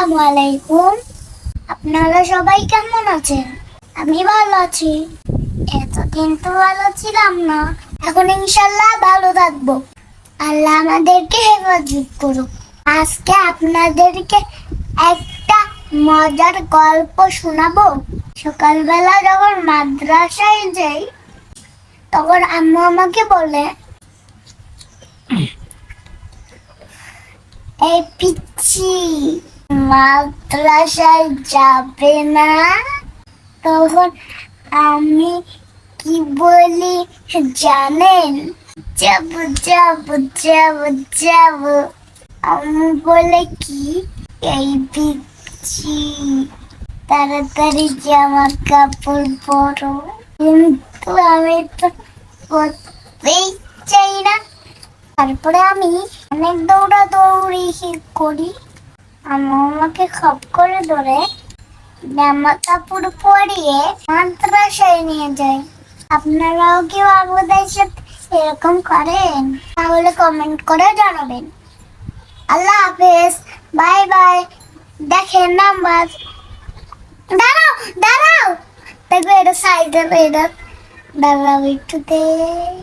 আসসালামু আলাইকুম। আপনারা সবাই কেমন আছেন? আমি ভালো আছি। এতদিন তো ভালো ছিলাম না। এখন ইনশাল্লাহ ভালো থাকব। আল্লাহ আমাদেরকে হেফাজত করুক। আজকে আপনাদেরকে একটা মজার গল্প শোনাবো। সকালবেলা যখন মাদ্রাসায় যাই, তখন আম্মু আমাকে বলে, এই পিচ্ছি মাদ্রাসায় যাবে না? তখন আমি কি বলি জানেন? যাব যাব যাব যাব। আমি বলে কি? এই পিচ্ছি, তাড়াতাড়ি জামা কাপড় পরো। কিন্তু আমি তো করতেই চাই না। তারপরে আমি অনেক দৌড়া দৌড়ি করি। আমি আমাকে খপ করে ধরে জামা কাপড় পরিয়ে মাদ্রাসায় নিয়ে যাই আপনারাও কি বাবুদের সাথে এরকম করেন? তাহলে কমেন্ট করে জানাবেন। আল্লাহ হাফেজ। Bye bye. দেখেন নাম্বার। দাঁড়াও দাঁড়াও। দেখবে এটা সাইডে এটা দাঁড়াও একটু দেখ